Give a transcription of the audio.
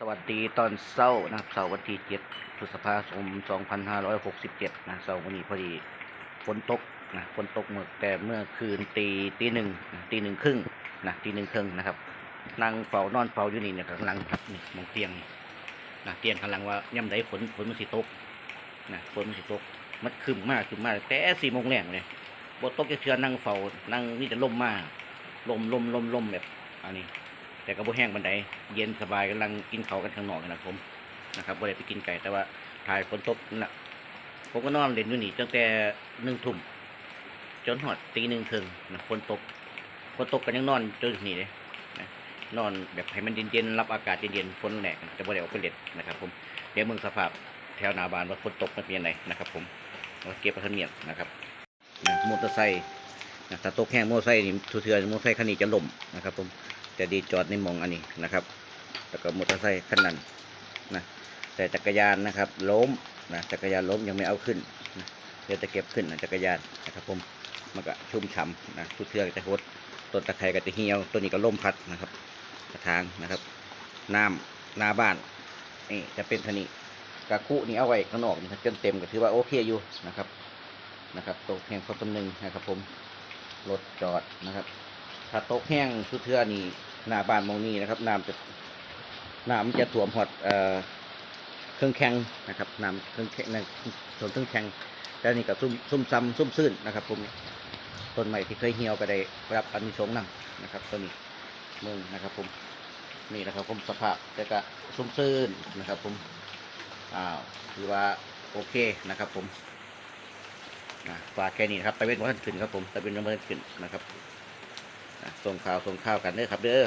สวัสดีตอนเช้านะครับเสาร์วันที่7พฤษภาคม2567นะเสาร์วันนี้พอดีฝนตกนะฝนตกเมื่อแต่เมื่อคืนตีตีหนึ่งตีหนึ่งครึ่งนะตีหนึ่งครึ่งนะครับนั่งเฝ้านอนเฝ้าอยู่นี่เนี่ยกำลังครับนี่มองเตียงนะเตียงกำลังว่าย่ำใดฝนฝนมันสิตกนะฝนมันสิตกมันคึมมากคึมมากแต่สี่โมงแรงเลยบตกจะเชือนั่งเฝ้านั่งนี่จะลมมากลมลมลมลมแบบอันนี้ แต่ก็บ่แห้งบันไดเย็นสบายกำลังกินเขาวกันข้างนอกนะครับผมนะครับบ่ได้ไปกินไก่แต่ว่าถ่ายฝนตกนะผมก็นอนเล่นอยู่นี่ตั้งแต่หนึ่งทุ่มจนหอดตีหนึ่งถึงนะฝนตกฝนตกกันยังนอนจนนี่เลยนะนอนแบบให้มันเย็นๆรับอากาศเย็นๆฝนแหลกจะบ่ได้ออกไปเล่นนะครับผมเดี๋ยวเมืองสภาพแถวนาบานว่าฝนตกมันเป็นยังไงนะครับ ผมเราเก็บไปทันเมียดนะครับมอเตอร์ไซค์ถ้าตกแห้งมอเตอร์ไซค์นี่ทุเทือนมอเตอร์ไซค์คันนี้จะล่มนะครับ ผม แต่ดีจอดในมองอันนี้นะครับ แล้วก็มอเตอร์ไซค์คันนั้นนะแต่จักรยานนะครับ ล้มนะจักรยานล้มยังไม่เอาขึ้นนะเดี๋ยวจะเก็บขึ้นนะจักรยานนะครับผมมันก็ชุ่มฉ่ำนะทุกเทือกจะหดต้นตะไคร้ก็จะเหี่ยวต้นนี้ก็ล้มพัดนะครับกระถางนะครับน้ำหน้าบ้านนี่จะเป็นทนีกระคุนี่เอาไว้ข้างนอกนะครับจนเต็มก็ถือว่าโอเคอยู่นะครับนะครับตกแห่งพอตำหนึงนะครับผมรถจอดนะครับ ถ้าตกแห้งสุดเทือนี่หน้าบ้านมองนี้นะครับน้ำจะน้ำจะท่วมหอดเอ่อเครื่องแข็งนะครับน้ำเครื่องแข็งนั่นส่วนเครื่องแข็งแต่นี่ก็ซุ่มซุ่มซ้ำซุ่มซื่นนะครับผมต้นใหม่ที่เคยเหี่ยวก็ได้รับอันมีสงส์นำนะครับตัวนี้มึงนะครับผมนี่นะครับผมสภาพแต่ก็ซุ่มซื่นนะครับผมอ้าวถือว่าโอเคนะครับผมนะฝากแค่นี้นครับไปเว้นวันขึ้นครับผมไปเว้นวันขึ้นนะครับ ส่งข่าวส่งข่าวกันเด้อครับเด้อ